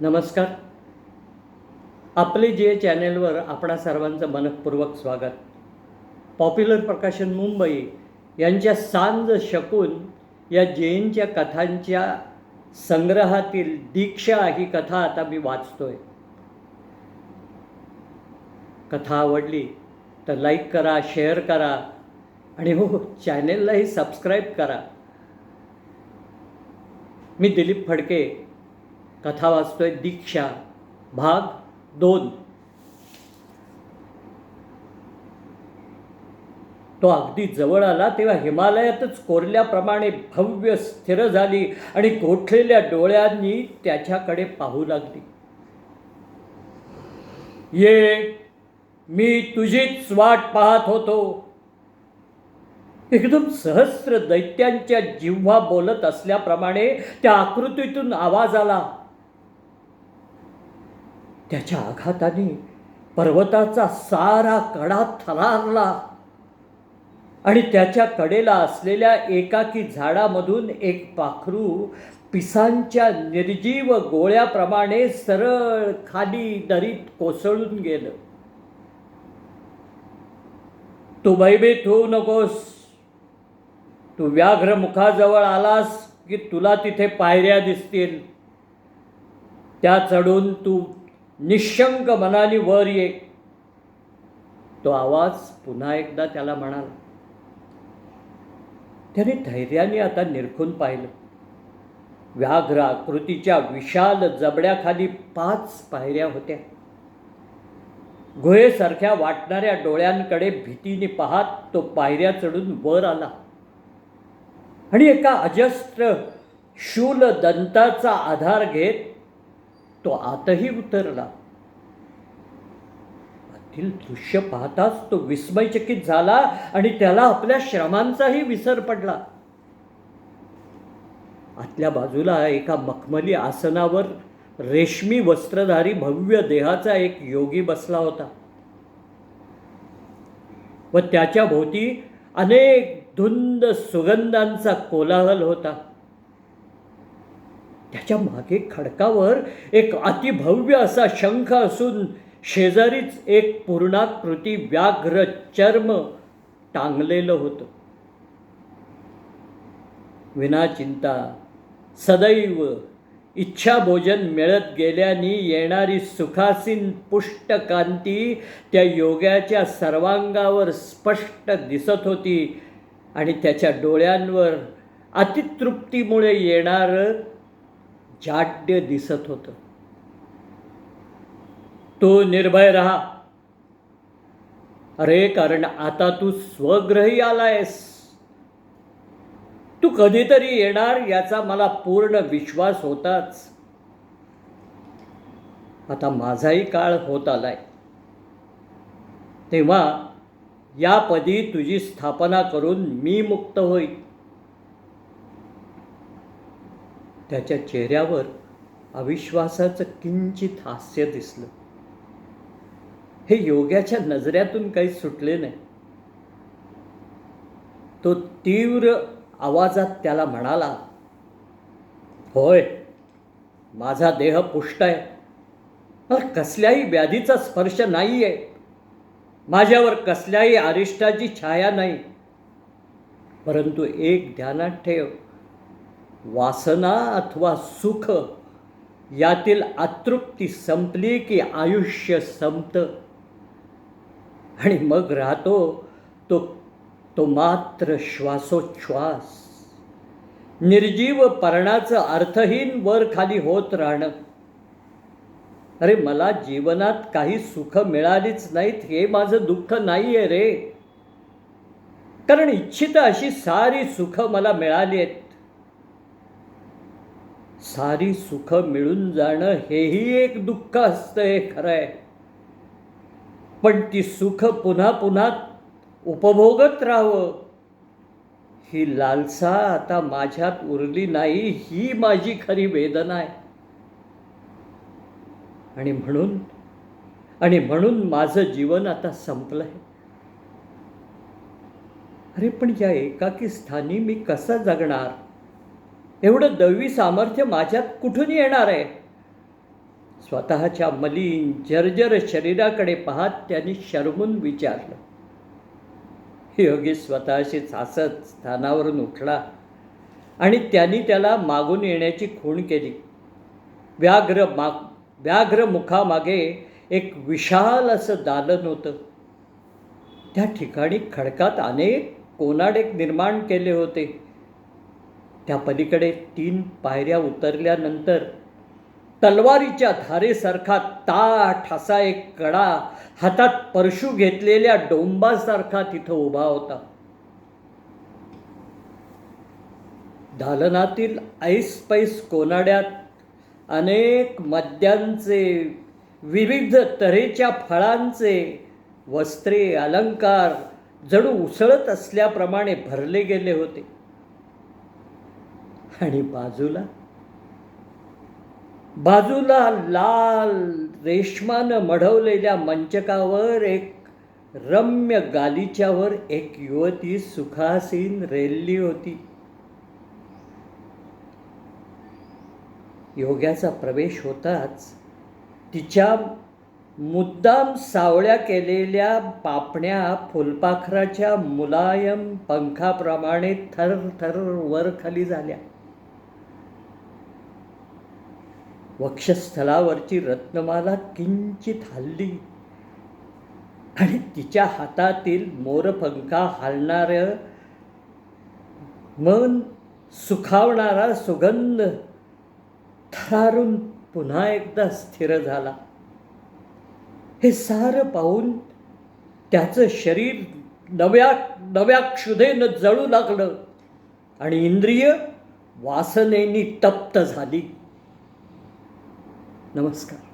नमस्कार. आपले जे चॅनेलवर आपणा सर्वांचं मनपूर्वक स्वागत. पॉप्युलर प्रकाशन मुंबई यांच्या सांज शकून या जैनच्या कथांच्या संग्रहातील दीक्षा ही कथा आता मी वाचतोय. कथा आवडली तर लाईक करा शेअर करा आणि हो, हो चॅनेललाही सबस्क्राईब करा. मी दिलीप फडके कथा वाचतोय दीक्षा भाग दोन. तो अगदी जवळ आला तेव्हा हिमालयातच कोरल्याप्रमाणे भव्य स्थिर झाली आणि गोठलेल्या डोळ्यांनी त्याच्याकडे पाहू लागली. ये मी तुझीच वाट पाहत होतो. एकदम सहस्र दैत्यांच्या जिव्हा बोलत असल्याप्रमाणे त्या आकृतीतून आवाज आला. त्याच्या आघाताने पर्वताचा सारा कडा थरारला. आणि त्याच्या कडेला असलेल्या एकाकी झाडामधून एक पाखरू पिसांच्या निर्जीव गोळ्याप्रमाणे सरळ खाली दरीत कोसळून गेलं. तू भयभीत होऊ नकोस. तू व्याघ्र मुखाजवळ आलास की तुला तिथे पायऱ्या दिसतील. त्या चढून तू निशंक मनाने वर ये. तो आवाज पुन्हा एकदा त्याला म्हणाला त्याने धैर्याने आता निरखून पाहिलं. व्याघ्र आकृतीच्या विशाल जबड्याखाली पाच पायऱ्या होत्या. गुहेसारख्या वाटणाऱ्या डोळ्यांकडे भीतीने पाहत तो पायऱ्या चढून वर आला. आणि एका अजस्त्र शूल दंताचा आधार घेत तो आतही उतरला. आतील दृश्य पाहताच तो विस्मयचकित झाला आणि त्याला आपल्या श्रमांचाही विसर पडला. आतल्या बाजूला एका मखमली आसनावर रेशमी वस्त्रधारी भव्य देहाचा एक योगी बसला होता. व त्याच्या भोवती अनेक धुंद सुगंधांचा कोलाहल होता. त्याच्यामागे खडकावर एक अतिभव्य असा शंख असून शेजारीच एक पूर्णाकृती व्याघ्र चर्म टांगलेलं होतं. विना चिंता सदैव इच्छाभोजन मिळत गेल्याने येणारी सुखासीन पुष्ट कांती त्या योग्याच्या सर्वांगावर स्पष्ट दिसत होती आणि त्याच्या डोळ्यांवर अतितृप्तीमुळे येणारं जाड्य दिसत होतं. तू निर्भय राहा. अरे कारण आता तू स्वग्रही आलायस. तू कधीतरी येणार याचा मला पूर्ण विश्वास होताच. आता माझाही काळ होत आलाय. तेव्हा या पदी तुझी स्थापना करून मी मुक्त होईल त्याच्या चेहऱ्यावर अविश्वासाचं किंचित हास्य दिसलं. हे योग्याच्या नजऱ्यातून काही सुटले नाही. तो तीव्र आवाजात त्याला म्हणाला होय माझा देह पुष्ट आहे. मला कसल्याही व्याधीचा स्पर्श नाही आहे माझ्यावर कसल्याही अरिष्टाची छाया नाही. परंतु एक ध्यानात ठेव वासना अथवा सुख यातील अतृप्ती संपली की आयुष्य संपतं. आणि मग राहतो तो तो मात्र श्वासोच्छ्वास. निर्जीव पर्णाचं अर्थहीन वर खाली होत राहणं. अरे मला जीवनात काही सुख मिळालीच नाहीत हे माझं दुःख नाही आहे रे. कारण इच्छित अशी सारी सुख मला मिळाली आहेत. सारी सुख मिळून जाणं हेही एक दुःख असतं हे खरं आहे पण ती सुख पुन्हा पुन्हा उपभोगत राहावं. ही लालसा आता माझ्यात उरली नाही ही माझी खरी वेदना आहे. आणि म्हणून आणि म्हणून माझं जीवन आता संपलं आहे अरे पण या एकाकी स्थानी मी कसं जगणार? एवढं दैवी सामर्थ्य माझ्यात कुठून येणार आहे? स्वतःच्या मलिन जर्जर शरीराकडे पाहत त्यांनी शरमून विचारलं. योगी स्वतःशीच हसत स्थानावरून उठला आणि त्यांनी त्याला मागून येण्याची खूण केली. व्याघ्र माग व्याघ्र मुखामागे एक विशाल असं दालन होतं. त्या ठिकाणी खडकात अनेक कोनाडेक निर्माण केले होते. त्या पलीकडे तीन पायऱ्या उतरल्यानंतर तलवारीच्या धारेसारखा ताठ असा एक कडा हातात परशू घेतलेल्या डोंबासारखा तिथं उभा होता. दालनातील ऐसपैस कोनाड्यात अनेक मद्यांचे विविध तऱ्हेच्या फळांचे वस्त्रे अलंकार जणू उसळत असल्याप्रमाणे भरले गेले होते. आणि बाजूला? बाजूला लाल रेशमानं मढवलेल्या मंचकावर एक रम्य गालिच्यावर एक युवती सुखासीन रेलली होती. योग्याचा प्रवेश होताच तिच्या मुद्दाम सावळ्या केलेल्या पापण्या फुलपाखराच्या मुलायम पंखाप्रमाणे थर थर वर खाली झाल्या. वक्षस्थलावरची रत्नमाला किंचित हल्ली. आणि तिच्या हातातील मोरपंखा हालणारं मन सुखावणारा सुगंध थरारून पुन्हा एकदा स्थिर झाला. हे सारं पाहून त्याचं शरीर नव्या नव्या क्षुधेनं जळू लागलं आणि इंद्रिय वासनेनी तप्त झाली. नमस्कार.